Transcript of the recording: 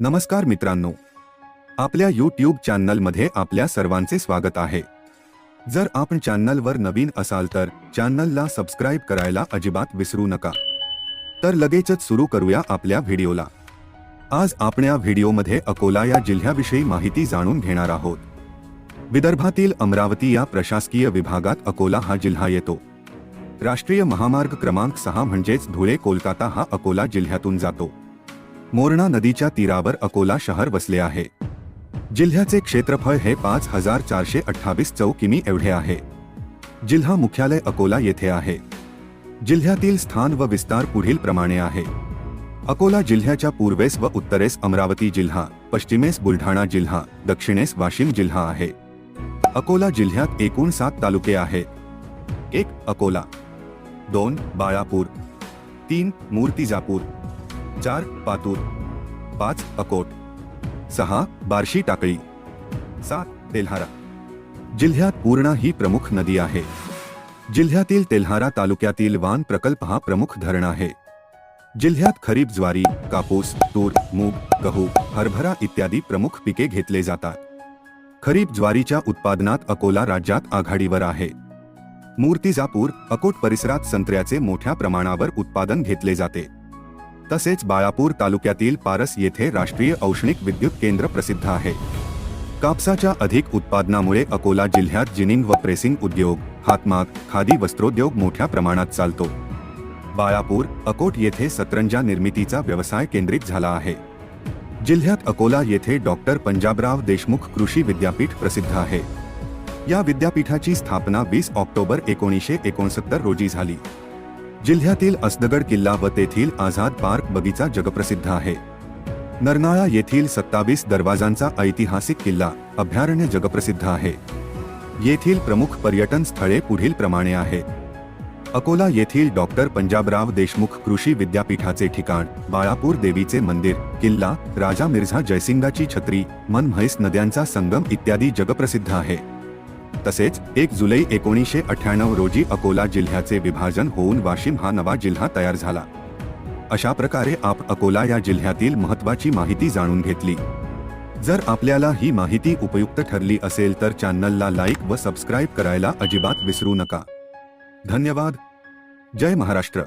नमस्कार मित्रांनो. आपल्या यूट्यूब चॅनलमध्ये आपल्या सर्वांचे स्वागत आहे. जर आपण चॅनलवर नवीन असाल तर चॅनलला सबस्क्राईब करायला अजिबात विसरू नका. तर लगेचच सुरू करूया आपल्या व्हिडिओला. आज आपण या व्हिडिओमध्ये अकोला या जिल्ह्याविषयी माहिती जाणून घेणार आहोत. विदर्भातील अमरावती या प्रशासकीय विभागात अकोला हा जिल्हा येतो. राष्ट्रीय महामार्ग क्रमांक सहा म्हणजेच धुळे कोलकाता हा अकोला जिल्ह्यातून जातो. मोरणा नदीच्या तीरावर अकोला शहर वसले आहे. जिल्ह्याचे क्षेत्रफळ हे पाच हजार चारशे अठ्ठावीस चौ किमी एवढे आहे. जिल्हा मुख्यालय अकोला येथे आहे. जिल्ह्यातील स्थान व विस्तार पुढील प्रमाणे आहे. अकोला जिल्ह्याच्या पूर्वेस व उत्तरेस अमरावती जिल्हा पश्चिमेस बुलढाणा जिल्हा दक्षिणेस वाशिम जिल्हा आहे. अकोला जिल्ह्यात एकूण सात तालुके आहेत एक अकोला दोन बाळापूर तीन मूर्तिजापूर चार पातूर. पाच अकोट. सहा बार्शी टाकळी. सात तेल्हारा. जिल्ह्यात पूर्णा ही प्रमुख नदी आहे. जिल्ह्यातील तेल्हारा तालुक्यातील वान प्रकल्प हा प्रमुख धरण आहे. जिल्ह्यात खरीप ज्वारी कापूस तूर मूग गहू हरभरा इत्यादी प्रमुख पिके घेतले जातात. खरीप ज्वारीच्या उत्पादनात अकोला राज्यात आघाडीवर आहे. मूर्तिजापूर अकोट परिसरात संत्र्याचे मोठ्या प्रमाणावर उत्पादन घेतले जाते. तसेच बाळापूर तालुक्यातील पारस येथे राष्ट्रीय औष्णिक विद्युत केंद्र प्रसिद्ध आहे. कापसाच्या अधिक उत्पादनामुळे अकोला जिल्ह्यात जिनिंग व प्रेसिंग उद्योग हातमाग खादी वस्त्रोद्योग मोठ्या प्रमाणात चालतो. बाळापूर अकोट येथे सतरंजा निर्मितीचा व्यवसाय केंद्रित झाला आहे. जिल्ह्यात अकोला येथे डॉक्टर पंजाबराव देशमुख कृषी विद्यापीठ प्रसिद्ध आहे. या विद्यापीठाची स्थापना वीस ऑक्टोबर एकोणीसशे एकोणसत्तर रोजी झाली. जिल्ह्यातील असदगड किल्ला व तेथील आझाद पार्क बगीचा जगप्रसिद्ध आहे. नरनाळा येथील सत्तावीस दरवाजांचा ऐतिहासिक किल्ला अभयारण्य जगप्रसिद्ध आहे. येथील प्रमुख पर्यटन स्थळे पुढील प्रमाणे आहेत अकोला येथील डॉक्टर पंजाबराव देशमुख कृषी विद्यापीठाचे ठिकाण बाळापूर देवीचे मंदिर किल्ला राजा मिर्झा जयसिंगाची छत्री मन म्हैस नद्यांचा संगम इत्यादी जगप्रसिद्ध आहे. तसेच एक जुलै एकोणीसशे अठ्ठ्याण्णव रोजी अकोला जिल्ह्याचे विभाजन होऊन वाशिम हा नवा जिल्हा तयार झाला. अशा प्रकारे आप अकोला या जिल्ह्यातील महत्वाची माहिती जाणून घेतली. जर आपल्याला ही माहिती उपयुक्त ठरली असेल तर चॅनलला लाईक व सबस्क्राईब करायला अजिबात विसरू नका. धन्यवाद. जय महाराष्ट्र.